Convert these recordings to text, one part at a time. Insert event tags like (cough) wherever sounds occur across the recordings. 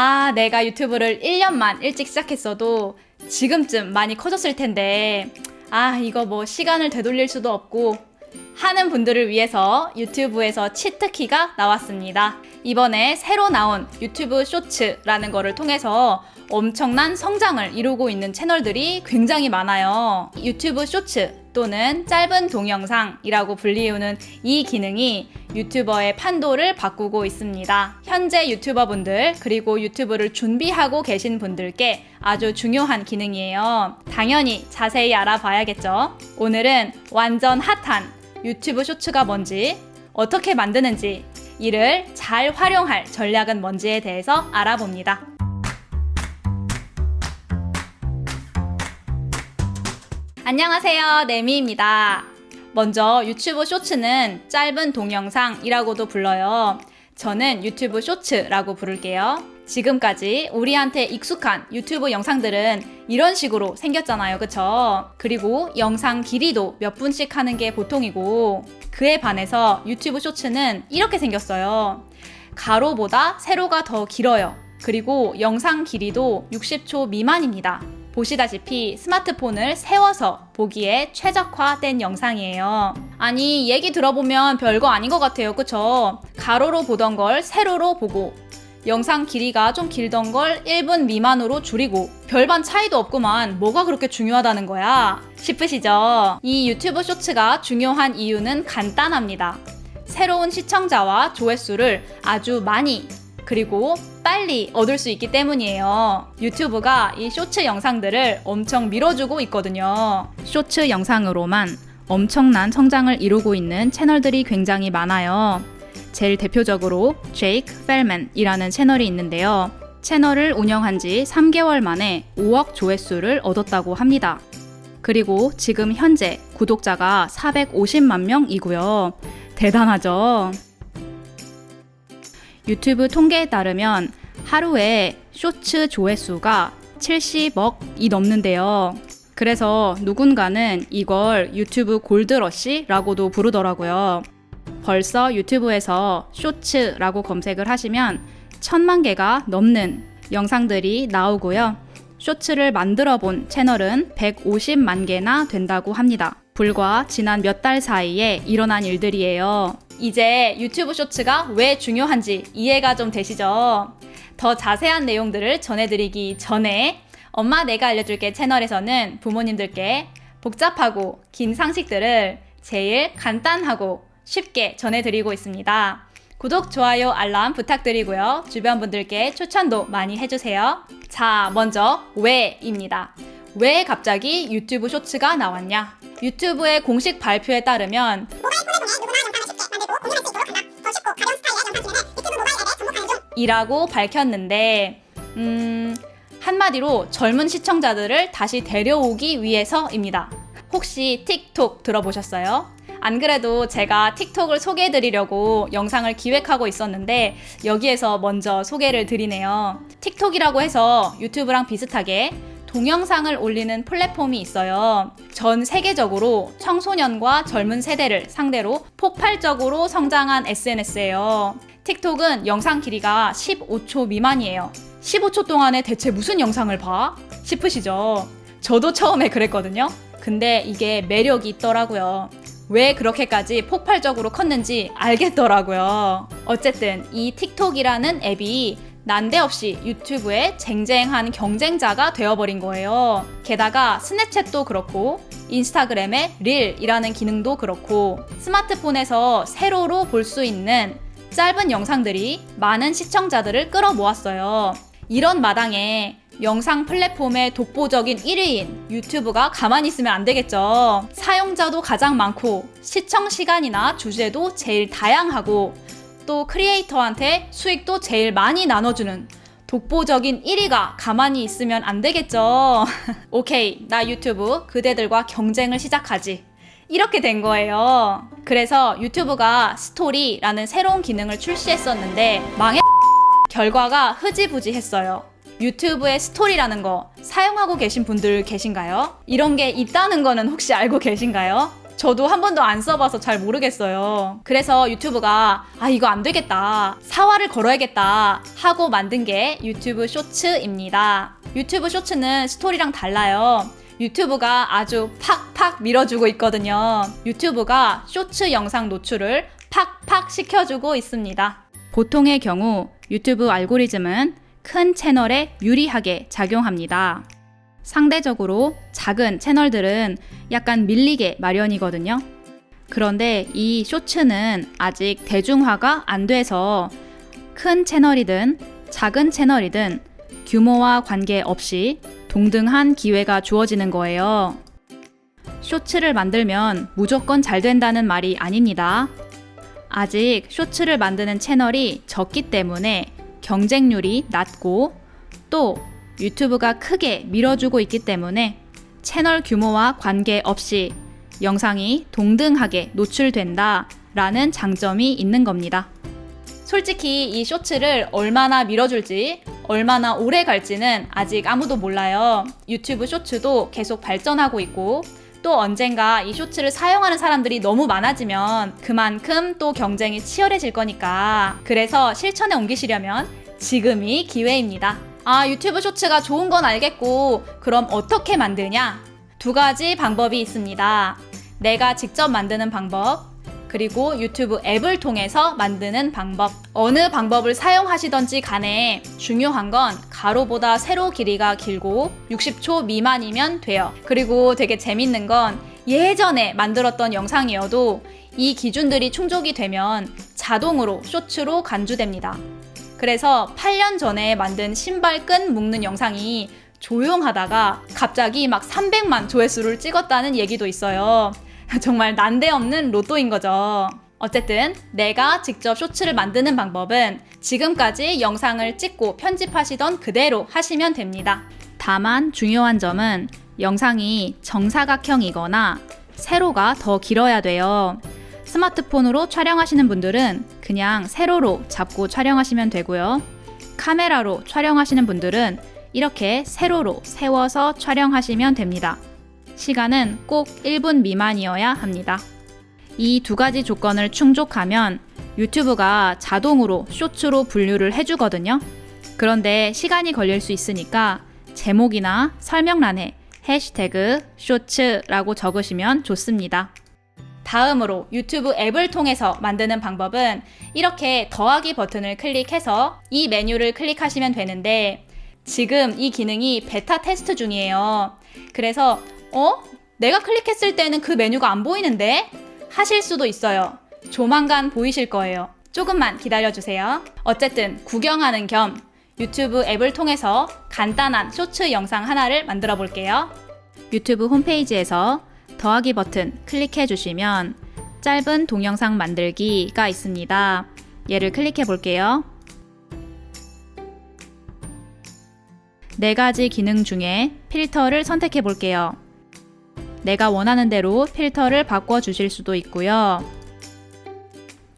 아, 내가 유튜브를 1년만 일찍 시작했어도 지금쯤 많이 커졌을 텐데, 아, 이거 뭐 시간을 되돌릴 수도 없고, 하는 분들을 위해서 유튜브에서 치트키가 나왔습니다. 이번에 새로 나온 유튜브 쇼츠라는 거를 통해서 엄청난 성장을 이루고 있는 채널들이 굉장히 많아요. 유튜브 쇼츠 또는 짧은 동영상이라고 불리우는 이 기능이 유튜버의 판도를 바꾸고 있습니다. 현재 유튜버분들 그리고 유튜브를 준비하고 계신 분들께 아주 중요한 기능이에요. 당연히 자세히 알아봐야겠죠. 오늘은 완전 핫한 유튜브 쇼츠가 뭔지, 어떻게 만드는지, 이를 잘 활용할 전략은 뭔지에 대해서 알아봅니다. 안녕하세요. 네미입니다. 먼저 유튜브 쇼츠는 짧은 동영상이라고도 불러요. 저는 유튜브 쇼츠라고 부를게요. 지금까지 우리한테 익숙한 유튜브 영상들은 이런 식으로 생겼잖아요. 그쵸? 그리고 영상 길이도 몇 분씩 하는 게 보통이고, 그에 반해서 유튜브 쇼츠는 이렇게 생겼어요. 가로보다 세로가 더 길어요. 그리고 영상 길이도 60초 미만입니다. 보시다시피 스마트폰을 세워서 보기에 최적화된 영상이에요. 아니, 얘기 들어보면 별거 아닌 것 같아요. 그쵸? 가로로 보던 걸 세로로 보고, 영상 길이가 좀 길던 걸 1분 미만으로 줄이고, 별반 차이도 없구만. 뭐가 그렇게 중요하다는 거야? 싶으시죠? 이 유튜브 쇼츠가 중요한 이유는 간단합니다. 새로운 시청자와 조회수를 아주 많이 그리고 빨리 얻을 수 있기 때문이에요. 유튜브가 이 쇼츠 영상들을 엄청 밀어주고 있거든요. 쇼츠 영상으로만 엄청난 성장을 이루고 있는 채널들이 굉장히 많아요. 제일 대표적으로 제이크 펠맨이라는 채널이 있는데요. 채널을 운영한 지 3개월 만에 5억 조회수를 얻었다고 합니다. 그리고 지금 현재 구독자가 450만 명이고요. 대단하죠? 유튜브 통계에 따르면 하루에 쇼츠 조회수가 70억이 넘는데요. 그래서 누군가는 이걸 유튜브 골드러시라고도 부르더라고요. 벌써 유튜브에서 쇼츠라고 검색을 하시면 천만 개가 넘는 영상들이 나오고요. 쇼츠를 만들어 본 채널은 150만 개나 된다고 합니다. 불과 지난 몇 달 사이에 일어난 일들이에요. 이제 유튜브 쇼츠가 왜 중요한지 이해가 좀 되시죠? 더 자세한 내용들을 전해드리기 전에 엄마 내가 알려줄게 채널에서는 부모님들께 복잡하고 긴 상식들을 제일 간단하고 쉽게 전해드리고 있습니다. 구독, 좋아요, 알람 부탁드리고요. 주변 분들께 추천도 많이 해주세요. 자, 먼저 왜입니다. 왜 갑자기 유튜브 쇼츠가 나왔냐? 유튜브의 공식 발표에 따르면 이라고 밝혔는데, 음, 한마디로 젊은 시청자들을 다시 데려오기 위해서입니다. 혹시 틱톡 들어보셨어요? 안 그래도 제가 틱톡을 소개해 드리려고 영상을 기획하고 있었는데 여기에서 먼저 소개를 드리네요. 틱톡이라고 해서 유튜브랑 비슷하게 동영상을 올리는 플랫폼이 있어요. 전 세계적으로 청소년과 젊은 세대를 상대로 폭발적으로 성장한 SNS예요. 틱톡은 영상 길이가 15초 미만이에요. 15초 동안에 대체 무슨 영상을 봐? 싶으시죠? 저도 처음에 그랬거든요. 근데 이게 매력이 있더라고요. 왜 그렇게까지 폭발적으로 컸는지 알겠더라고요. 어쨌든 이 틱톡이라는 앱이 난데없이 유튜브에 쟁쟁한 경쟁자가 되어버린 거예요. 게다가 스냅챗도 그렇고 인스타그램의 릴이라는 기능도 그렇고 스마트폰에서 세로로 볼 수 있는 짧은 영상들이 많은 시청자들을 끌어모았어요. 이런 마당에 영상 플랫폼의 독보적인 1위인 유튜브가 가만히 있으면 안 되겠죠. 사용자도 가장 많고 시청 시간이나 주제도 제일 다양하고 또 크리에이터한테 수익도 제일 많이 나눠주는 독보적인 1위가 가만히 있으면 안 되겠죠. (laughs) 오케이, 나 유튜브 그대들과 경쟁을 시작하지. 이렇게 된 거예요. 그래서 유튜브가 스토리라는 새로운 기능을 출시했었는데 망해 (laughs) 결과가 흐지부지했어요. 유튜브의 스토리라는 거 사용하고 계신 분들 계신가요? 이런 게 있다는 거는 혹시 알고 계신가요? 저도 한 번도 안 써봐서 잘 모르겠어요. 그래서 유튜브가 아 이거 안 되겠다 사활을 걸어야겠다 하고 만든 게 유튜브 쇼츠입니다. 유튜브 쇼츠는 스토리랑 달라요. 유튜브가 아주 팍팍 밀어주고 있거든요. 유튜브가 쇼츠 영상 노출을 팍팍 시켜주고 있습니다. 보통의 경우 유튜브 알고리즘은 큰 채널에 유리하게 작용합니다. 상대적으로 작은 채널들은 약간 밀리게 마련이거든요. 그런데 이 쇼츠는 아직 대중화가 안 돼서 큰 채널이든 작은 채널이든 규모와 관계없이 동등한 기회가 주어지는 거예요. 쇼츠를 만들면 무조건 잘 된다는 말이 아닙니다. 아직 쇼츠를 만드는 채널이 적기 때문에 경쟁률이 낮고 또 유튜브가 크게 밀어주고 있기 때문에 채널 규모와 관계없이 영상이 동등하게 노출된다 라는 장점이 있는 겁니다. 솔직히 이 쇼츠를 얼마나 밀어줄지, 얼마나 오래 갈지는 아직 아무도 몰라요. 유튜브 쇼츠도 계속 발전하고 있고, 또 언젠가 이 쇼츠를 사용하는 사람들이 너무 많아지면 그만큼 또 경쟁이 치열해질 거니까. 그래서 실천에 옮기시려면 지금이 기회입니다. 아, 유튜브 쇼츠가 좋은 건 알겠고, 그럼 어떻게 만드냐? 두 가지 방법이 있습니다. 내가 직접 만드는 방법, 그리고 유튜브 앱을 통해서 만드는 방법. 어느 방법을 사용하시던지 간에 중요한 건 가로보다 세로 길이가 길고 60초 미만이면 돼요. 그리고 되게 재밌는 건 예전에 만들었던 영상이어도 이 기준들이 충족이 되면 자동으로 쇼츠로 간주됩니다. 그래서 8년 전에 만든 신발 끈 묶는 영상이 조용하다가 갑자기 막 300만 조회수를 찍었다는 얘기도 있어요. (laughs) 정말 난데없는 로또인 거죠. 어쨌든 내가 직접 쇼츠를 만드는 방법은 지금까지 영상을 찍고 편집하시던 그대로 하시면 됩니다. 다만 중요한 점은 영상이 정사각형이거나 세로가 더 길어야 돼요. 스마트폰으로 촬영하시는 분들은 그냥 세로로 잡고 촬영하시면 되고요. 카메라로 촬영하시는 분들은 이렇게 세로로 세워서 촬영하시면 됩니다. 시간은 꼭 1분 미만이어야 합니다. 이 두 가지 조건을 충족하면 유튜브가 자동으로 쇼츠로 분류를 해주거든요. 그런데 시간이 걸릴 수 있으니까 제목이나 설명란에 해시태그 쇼츠라고 적으시면 좋습니다. 다음으로 유튜브 앱을 통해서 만드는 방법은 이렇게 더하기 버튼을 클릭해서 이 메뉴를 클릭하시면 되는데 지금 이 기능이 베타 테스트 중이에요. 그래서 어? 내가 클릭했을 때는 그 메뉴가 안 보이는데? 하실 수도 있어요. 조만간 보이실 거예요. 조금만 기다려주세요. 어쨌든 구경하는 겸 유튜브 앱을 통해서 간단한 쇼츠 영상 하나를 만들어 볼게요. 유튜브 홈페이지에서 더하기 버튼 클릭해 주시면 짧은 동영상 만들기가 있습니다. 얘를 클릭해 볼게요. 네 가지 기능 중에 필터를 선택해 볼게요. 내가 원하는 대로 필터를 바꿔 주실 수도 있고요.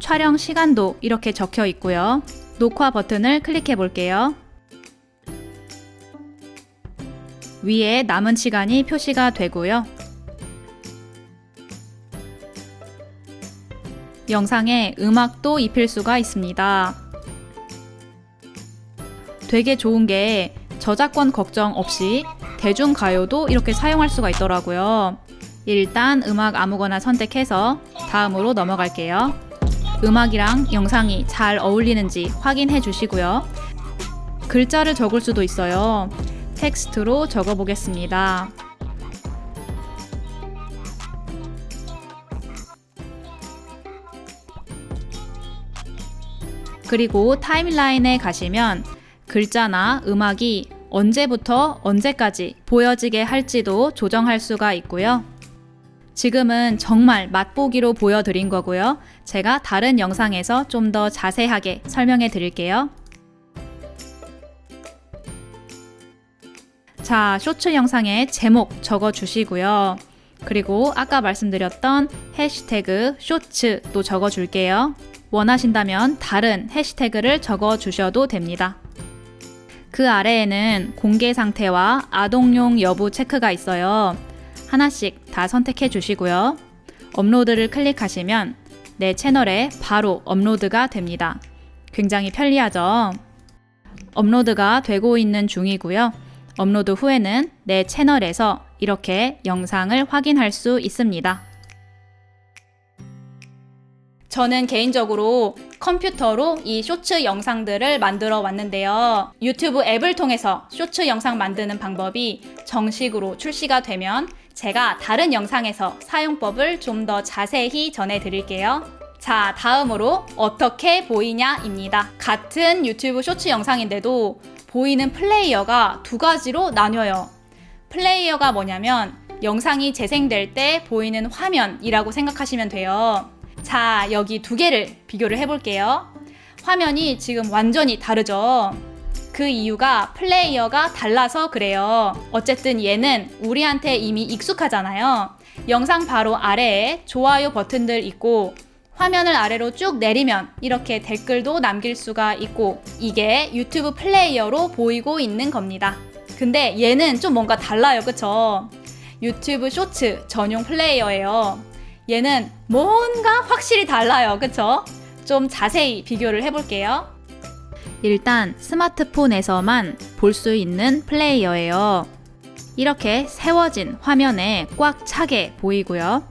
촬영 시간도 이렇게 적혀 있고요. 녹화 버튼을 클릭해 볼게요. 위에 남은 시간이 표시가 되고요. 영상에 음악도 입힐 수가 있습니다. 되게 좋은 게 저작권 걱정 없이 대중가요도 이렇게 사용할 수가 있더라고요. 일단 음악 아무거나 선택해서 다음으로 넘어갈게요. 음악이랑 영상이 잘 어울리는지 확인해 주시고요. 글자를 적을 수도 있어요. 텍스트로 적어 보겠습니다. 그리고 타임라인에 가시면 글자나 음악이 언제부터 언제까지 보여지게 할지도 조정할 수가 있고요. 지금은 정말 맛보기로 보여드린 거고요. 제가 다른 영상에서 좀 더 자세하게 설명해 드릴게요. 자, 쇼츠 영상에 제목 적어 주시고요. 그리고 아까 말씀드렸던 해시태그 쇼츠도 적어 줄게요. 원하신다면 다른 해시태그를 적어 주셔도 됩니다. 그 아래에는 공개 상태와 아동용 여부 체크가 있어요. 하나씩 다 선택해 주시고요. 업로드를 클릭하시면 내 채널에 바로 업로드가 됩니다. 굉장히 편리하죠? 업로드가 되고 있는 중이고요. 업로드 후에는 내 채널에서 이렇게 영상을 확인할 수 있습니다. 저는 개인적으로 컴퓨터로 이 쇼츠 영상들을 만들어 왔는데요. 유튜브 앱을 통해서 쇼츠 영상 만드는 방법이 정식으로 출시가 되면 제가 다른 영상에서 사용법을 좀 더 자세히 전해 드릴게요. 자, 다음으로 어떻게 보이냐입니다. 같은 유튜브 쇼츠 영상인데도 보이는 플레이어가 두 가지로 나뉘어요. 플레이어가 뭐냐면 영상이 재생될 때 보이는 화면이라고 생각하시면 돼요. 자, 여기 두 개를 비교를 해볼게요. 화면이 지금 완전히 다르죠? 그 이유가 플레이어가 달라서 그래요. 어쨌든 얘는 우리한테 이미 익숙하잖아요. 영상 바로 아래에 좋아요 버튼들 있고 화면을 아래로 쭉 내리면 이렇게 댓글도 남길 수가 있고 이게 유튜브 플레이어로 보이고 있는 겁니다. 근데 얘는 좀 뭔가 달라요. 그쵸? 유튜브 쇼츠 전용 플레이어예요. 얘는 뭔가 확실히 달라요. 그쵸? 좀 자세히 비교를 해볼게요. 일단 스마트폰에서만 볼 수 있는 플레이어예요. 이렇게 세워진 화면에 꽉 차게 보이고요.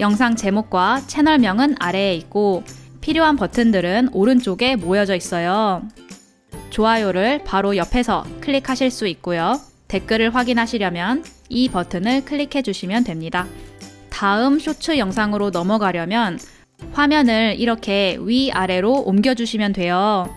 영상 제목과 채널명은 아래에 있고 필요한 버튼들은 오른쪽에 모여져 있어요. 좋아요를 바로 옆에서 클릭하실 수 있고요. 댓글을 확인하시려면 이 버튼을 클릭해 주시면 됩니다. 다음 쇼츠 영상으로 넘어가려면 화면을 이렇게 위아래로 옮겨주시면 돼요.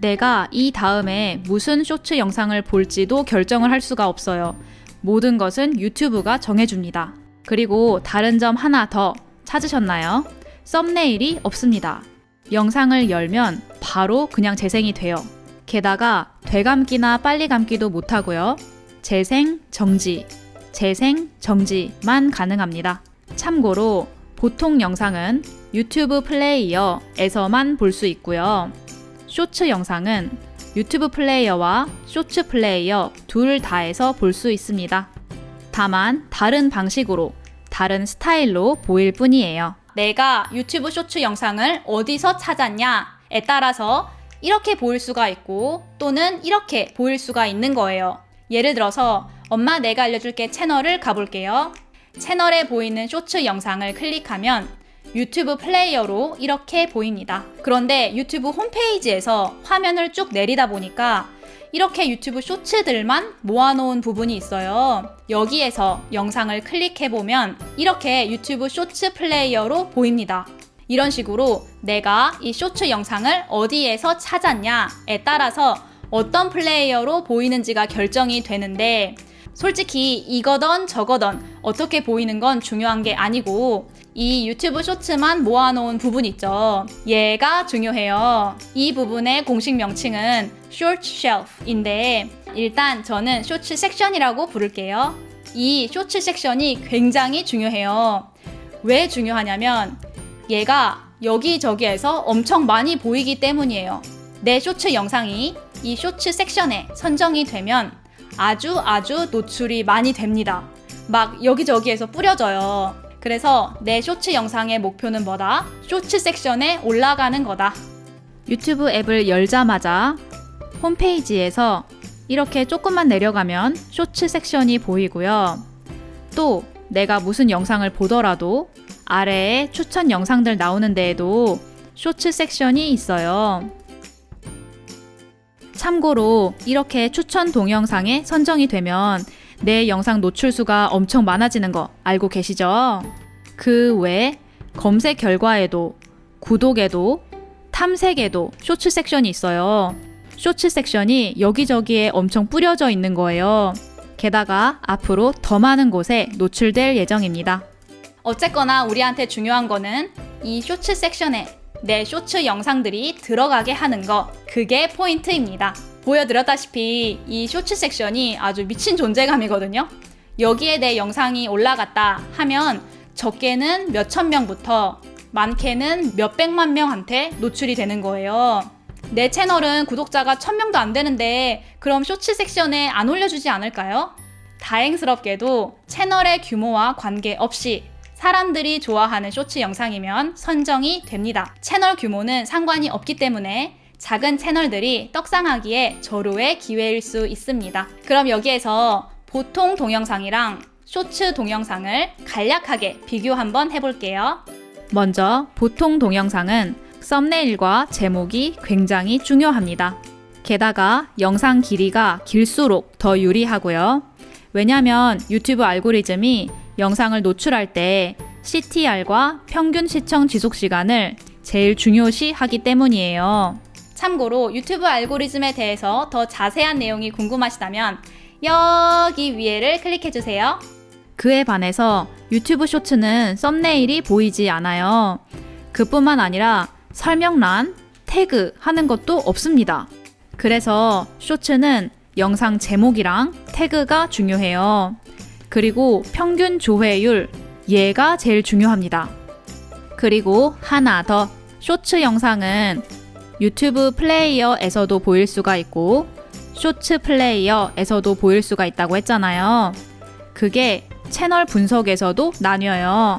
내가 이 다음에 무슨 쇼츠 영상을 볼지도 결정을 할 수가 없어요. 모든 것은 유튜브가 정해줍니다. 그리고 다른 점 하나 더 찾으셨나요? 썸네일이 없습니다. 영상을 열면 바로 그냥 재생이 돼요. 게다가 되감기나 빨리 감기도 못하고요. 재생, 정지, 재생, 정지만 가능합니다. 참고로 보통 영상은 유튜브 플레이어에서만 볼 수 있고요. 쇼츠 영상은 유튜브 플레이어와 쇼츠 플레이어 둘 다에서 볼 수 있습니다. 다만 다른 방식으로 다른 스타일로 보일 뿐이에요. 내가 유튜브 쇼츠 영상을 어디서 찾았냐에 따라서 이렇게 보일 수가 있고 또는 이렇게 보일 수가 있는 거예요. 예를 들어서 엄마 내가 알려줄게 채널을 가볼게요. 채널에 보이는 쇼츠 영상을 클릭하면 유튜브 플레이어로 이렇게 보입니다. 그런데 유튜브 홈페이지에서 화면을 쭉 내리다 보니까 이렇게 유튜브 쇼츠들만 모아놓은 부분이 있어요. 여기에서 영상을 클릭해보면 이렇게 유튜브 쇼츠 플레이어로 보입니다. 이런 식으로 내가 이 쇼츠 영상을 어디에서 찾았냐에 따라서 어떤 플레이어로 보이는지가 결정이 되는데 솔직히 이거던 저거던 어떻게 보이는 건 중요한 게 아니고 이 유튜브 쇼츠만 모아놓은 부분 있죠. 얘가 중요해요. 이 부분의 공식 명칭은 short shelf인데 일단 저는 쇼츠 섹션이라고 부를게요. 이 쇼츠 섹션이 굉장히 중요해요. 왜 중요하냐면 얘가 여기저기에서 엄청 많이 보이기 때문이에요. 내 쇼츠 영상이 이 쇼츠 섹션에 선정이 되면 아주 아주 노출이 많이 됩니다. 막 여기저기에서 뿌려져요. 그래서 내 쇼츠 영상의 목표는 뭐다? 쇼츠 섹션에 올라가는 거다. 유튜브 앱을 열자마자 홈페이지에서 이렇게 조금만 내려가면 쇼츠 섹션이 보이고요. 또 내가 무슨 영상을 보더라도 아래에 추천 영상들 나오는 데에도 쇼츠 섹션이 있어요. 참고로 이렇게 추천 동영상에 선정이 되면 내 영상 노출 수가 엄청 많아지는 거 알고 계시죠? 그외 검색 결과에도 구독에도 탐색에도 쇼츠 섹션이 있어요. 쇼츠 섹션이 여기저기에 엄청 뿌려져 있는 거예요. 게다가 앞으로 더 많은 곳에 노출될 예정입니다. 어쨌거나 우리한테 중요한 거는 이 쇼츠 섹션에 내 쇼츠 영상들이 들어가게 하는 거 그게 포인트입니다. 보여드렸다시피 이 쇼츠 섹션이 아주 미친 존재감이거든요. 여기에 내 영상이 올라갔다 하면 적게는 몇천 명부터 많게는 몇백만 명한테 노출이 되는 거예요. 내 채널은 구독자가 천 명도 안 되는데 그럼 쇼츠 섹션에 안 올려주지 않을까요? 다행스럽게도 채널의 규모와 관계없이 사람들이 좋아하는 쇼츠 영상이면 선정이 됩니다. 채널 규모는 상관이 없기 때문에 작은 채널들이 떡상하기에 절호의 기회일 수 있습니다. 그럼 여기에서 보통 동영상이랑 쇼츠 동영상을 간략하게 비교 한번 해볼게요. 먼저 보통 동영상은 썸네일과 제목이 굉장히 중요합니다. 게다가 영상 길이가 길수록 더 유리하고요. 왜냐면 유튜브 알고리즘이 영상을 노출할 때 CTR과 평균 시청 지속 시간을 제일 중요시 하기 때문이에요. 참고로 유튜브 알고리즘에 대해서 더 자세한 내용이 궁금하시다면 여기 위에를 클릭해 주세요. 그에 반해서 유튜브 쇼츠는 썸네일이 보이지 않아요. 그뿐만 아니라 설명란, 태그 하는 것도 없습니다. 그래서 쇼츠는 영상 제목이랑 태그가 중요해요. 그리고 평균 조회율, 얘가 제일 중요합니다. 그리고 하나 더. 쇼츠 영상은 유튜브 플레이어에서도 보일 수가 있고, 쇼츠 플레이어에서도 보일 수가 있다고 했잖아요. 그게 채널 분석에서도 나뉘어요.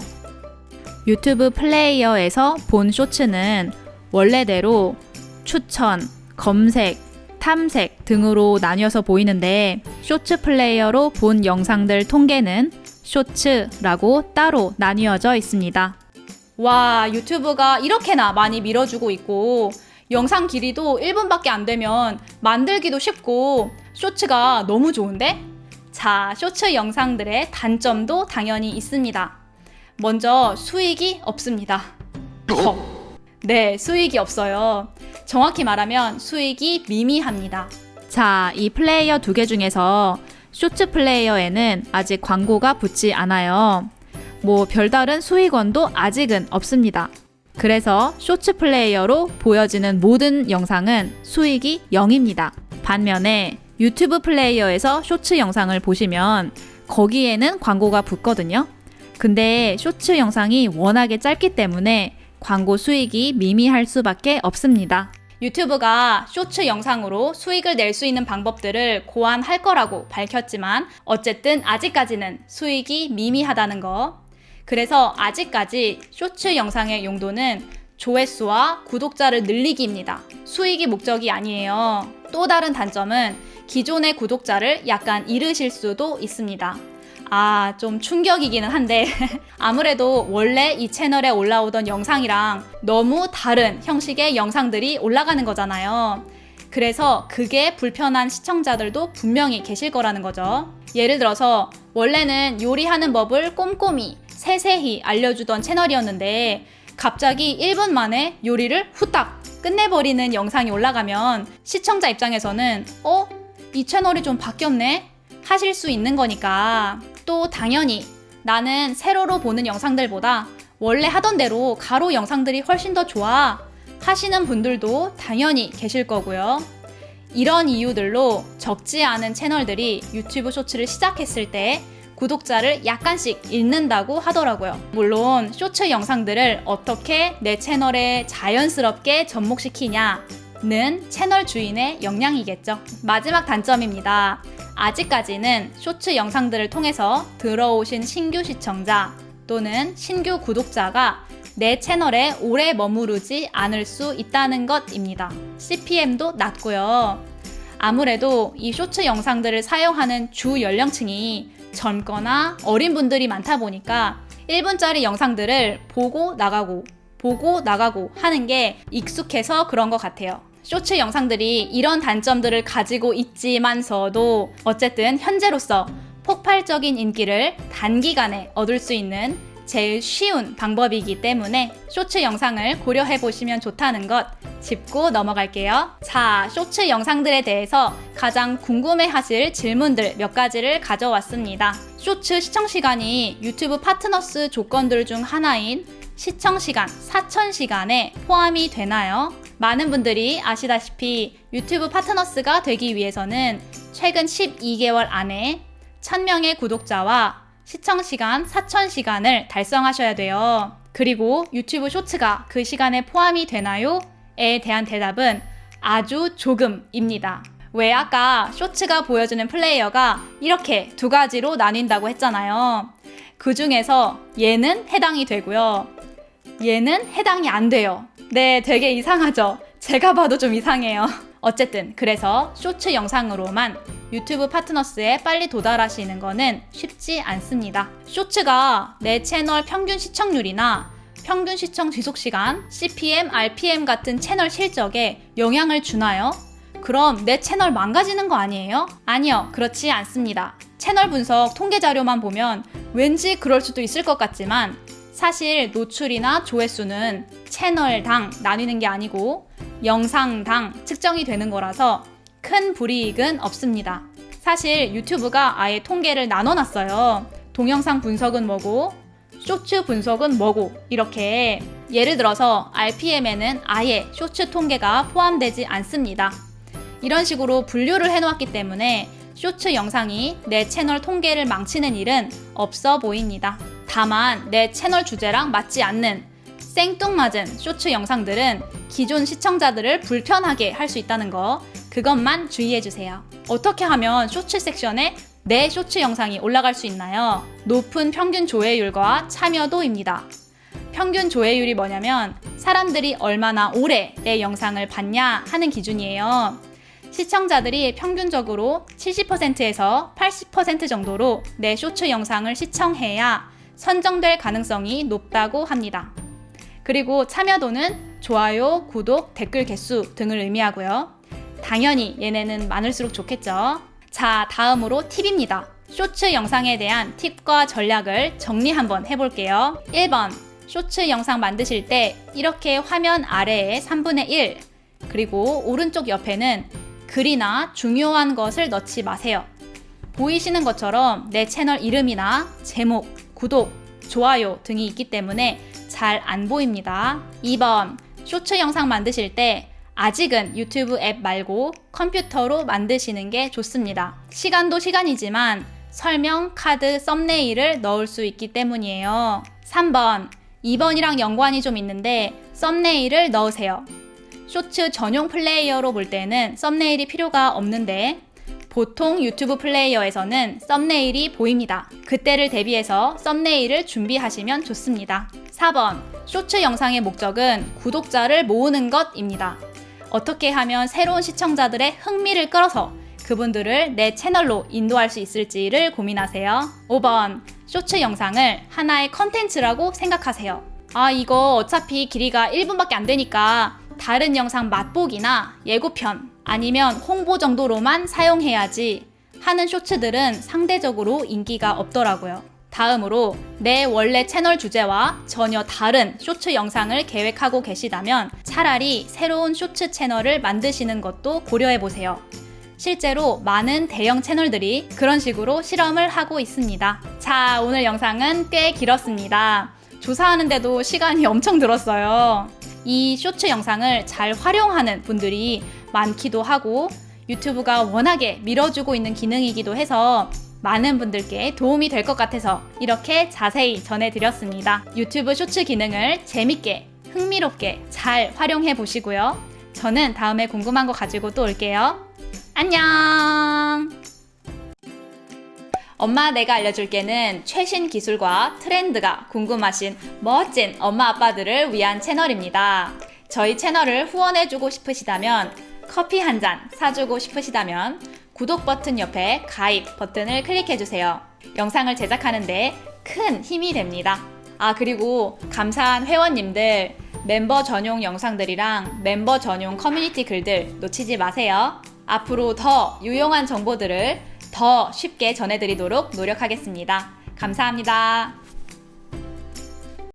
유튜브 플레이어에서 본 쇼츠는 원래대로 추천, 검색, 탐색 등으로 나뉘어서 보이는데 쇼츠 플레이어로 본 영상들 통계는 쇼츠라고 따로 나뉘어져 있습니다. 와, 유튜브가 이렇게나 많이 밀어주고 있고 영상 길이도 1분밖에 안 되면 만들기도 쉽고 쇼츠가 너무 좋은데? 자, 쇼츠 영상들의 단점도 당연히 있습니다. 먼저 수익이 없습니다. 헉. 네, 수익이 없어요. 정확히 말하면 수익이 미미합니다. 자, 이 플레이어 두 개 중에서 쇼츠 플레이어에는 아직 광고가 붙지 않아요. 뭐 별다른 수익원도 아직은 없습니다. 그래서 쇼츠 플레이어로 보여지는 모든 영상은 수익이 0입니다. 반면에 유튜브 플레이어에서 쇼츠 영상을 보시면 거기에는 광고가 붙거든요. 근데 쇼츠 영상이 워낙에 짧기 때문에 광고 수익이 미미할 수밖에 없습니다. 유튜브가 쇼츠 영상으로 수익을 낼 수 있는 방법들을 고안할 거라고 밝혔지만 어쨌든 아직까지는 수익이 미미하다는 거. 그래서 아직까지 쇼츠 영상의 용도는 조회수와 구독자를 늘리기입니다. 수익이 목적이 아니에요. 또 다른 단점은 기존의 구독자를 약간 잃으실 수도 있습니다. 아, 좀 충격이기는 한데, (laughs) 아무래도 원래 이 채널에 올라오던 영상이랑 너무 다른 형식의 영상들이 올라가는 거잖아요. 그래서 그게 불편한 시청자들도 분명히 계실 거라는 거죠. 예를 들어서, 원래는 요리하는 법을 꼼꼼히, 세세히 알려주던 채널이었는데, 갑자기 1분 만에 요리를 후딱 끝내버리는 영상이 올라가면 시청자 입장에서는, 어? 이 채널이 좀 바뀌었네? 하실 수 있는 거니까. 또 당연히 나는 세로로 보는 영상들보다 원래 하던 대로 가로 영상들이 훨씬 더 좋아 하시는 분들도 당연히 계실 거고요. 이런 이유들로 적지 않은 채널들이 유튜브 쇼츠를 시작했을 때 구독자를 약간씩 잃는다고 하더라고요. 물론 쇼츠 영상들을 어떻게 내 채널에 자연스럽게 접목시키냐는 채널 주인의 역량이겠죠. 마지막 단점입니다. 아직까지는 쇼츠 영상들을 통해서 들어오신 신규 시청자 또는 신규 구독자가 내 채널에 오래 머무르지 않을 수 있다는 것입니다. CPM도 낮고요. 아무래도 이 쇼츠 영상들을 사용하는 주 연령층이 젊거나 어린 분들이 많다 보니까 1분짜리 영상들을 보고 나가고 보고 나가고 하는 게 익숙해서 그런 것 같아요. 쇼츠 영상들이 이런 단점들을 가지고 있지만서도 어쨌든 현재로서 폭발적인 인기를 단기간에 얻을 수 있는 제일 쉬운 방법이기 때문에 쇼츠 영상을 고려해 보시면 좋다는 것 짚고 넘어갈게요. 자, 쇼츠 영상들에 대해서 가장 궁금해 하실 질문들 몇 가지를 가져왔습니다. 쇼츠 시청 시간이 유튜브 파트너스 조건들 중 하나인 시청 시간 4,000시간에 포함이 되나요? 많은 분들이 아시다시피 유튜브 파트너스가 되기 위해서는 최근 12개월 안에 1000명의 구독자와 시청 시간 4,000시간을 달성하셔야 돼요. 그리고 유튜브 쇼츠가 그 시간에 포함이 되나요? 에 대한 대답은 아주 조금입니다. 왜 아까 쇼츠가 보여주는 플레이어가 이렇게 두 가지로 나뉜다고 했잖아요. 그 중에서 얘는 해당이 되고요. 얘는 해당이 안 돼요. 네, 되게 이상하죠? 제가 봐도 좀 이상해요. (laughs) 어쨌든, 그래서 쇼츠 영상으로만 유튜브 파트너스에 빨리 도달하시는 거는 쉽지 않습니다. 쇼츠가 내 채널 평균 시청률이나 평균 시청 지속 시간, CPM, RPM 같은 채널 실적에 영향을 주나요? 그럼 내 채널 망가지는 거 아니에요? 아니요, 그렇지 않습니다. 채널 분석 통계 자료만 보면 왠지 그럴 수도 있을 것 같지만 사실 노출이나 조회수는 채널당 나뉘는 게 아니고 영상당 측정이 되는 거라서 큰 불이익은 없습니다. 사실 유튜브가 아예 통계를 나눠 놨어요. 동영상 분석은 뭐고, 쇼츠 분석은 뭐고, 이렇게. 예를 들어서 RPM에는 아예 쇼츠 통계가 포함되지 않습니다. 이런 식으로 분류를 해 놓았기 때문에 쇼츠 영상이 내 채널 통계를 망치는 일은 없어 보입니다. 다만 내 채널 주제랑 맞지 않는 생뚱맞은 쇼츠 영상들은 기존 시청자들을 불편하게 할 수 있다는 거 그것만 주의해 주세요. 어떻게 하면 쇼츠 섹션에 내 쇼츠 영상이 올라갈 수 있나요? 높은 평균 조회율과 참여도입니다. 평균 조회율이 뭐냐면 사람들이 얼마나 오래 내 영상을 봤냐 하는 기준이에요. 시청자들이 평균적으로 70%에서 80% 정도로 내 쇼츠 영상을 시청해야 선정될 가능성이 높다고 합니다. 그리고 참여도는 좋아요, 구독, 댓글 개수 등을 의미하고요. 당연히 얘네는 많을수록 좋겠죠. 자, 다음으로 팁입니다. 쇼츠 영상에 대한 팁과 전략을 정리 한번 해볼게요. 1번. 쇼츠 영상 만드실 때 이렇게 화면 아래에 3분의 1, 그리고 오른쪽 옆에는 글이나 중요한 것을 넣지 마세요. 보이시는 것처럼 내 채널 이름이나 제목, 구독, 좋아요 등이 있기 때문에 잘 안 보입니다. 2번. 쇼츠 영상 만드실 때 아직은 유튜브 앱 말고 컴퓨터로 만드시는 게 좋습니다. 시간도 시간이지만 설명, 카드, 썸네일을 넣을 수 있기 때문이에요. 3번. 2번이랑 연관이 좀 있는데 썸네일을 넣으세요. 쇼츠 전용 플레이어로 볼 때는 썸네일이 필요가 없는데 보통 유튜브 플레이어에서는 썸네일이 보입니다. 그때를 대비해서 썸네일을 준비하시면 좋습니다. 4번. 쇼츠 영상의 목적은 구독자를 모으는 것입니다. 어떻게 하면 새로운 시청자들의 흥미를 끌어서 그분들을 내 채널로 인도할 수 있을지를 고민하세요. 5번. 쇼츠 영상을 하나의 컨텐츠라고 생각하세요. 아, 이거 어차피 길이가 1분밖에 안 되니까 다른 영상 맛보기나 예고편 아니면 홍보 정도로만 사용해야지 하는 쇼츠들은 상대적으로 인기가 없더라고요. 다음으로 내 원래 채널 주제와 전혀 다른 쇼츠 영상을 계획하고 계시다면 차라리 새로운 쇼츠 채널을 만드시는 것도 고려해 보세요. 실제로 많은 대형 채널들이 그런 식으로 실험을 하고 있습니다. 자, 오늘 영상은 꽤 길었습니다. 조사하는데도 시간이 엄청 들었어요. 이 쇼츠 영상을 잘 활용하는 분들이 많기도 하고 유튜브가 워낙에 밀어주고 있는 기능이기도 해서 많은 분들께 도움이 될 것 같아서 이렇게 자세히 전해드렸습니다. 유튜브 쇼츠 기능을 재밌게, 흥미롭게 잘 활용해 보시고요. 저는 다음에 궁금한 거 가지고 또 올게요. 안녕! 엄마 내가 알려줄게는 최신 기술과 트렌드가 궁금하신 멋진 엄마 아빠들을 위한 채널입니다. 저희 채널을 후원해주고 싶으시다면 커피 한 잔 사주고 싶으시다면 구독 버튼 옆에 가입 버튼을 클릭해주세요. 영상을 제작하는데 큰 힘이 됩니다. 아, 그리고 감사한 회원님들 멤버 전용 영상들이랑 멤버 전용 커뮤니티 글들 놓치지 마세요. 앞으로 더 유용한 정보들을 더 쉽게 전해드리도록 노력하겠습니다. 감사합니다.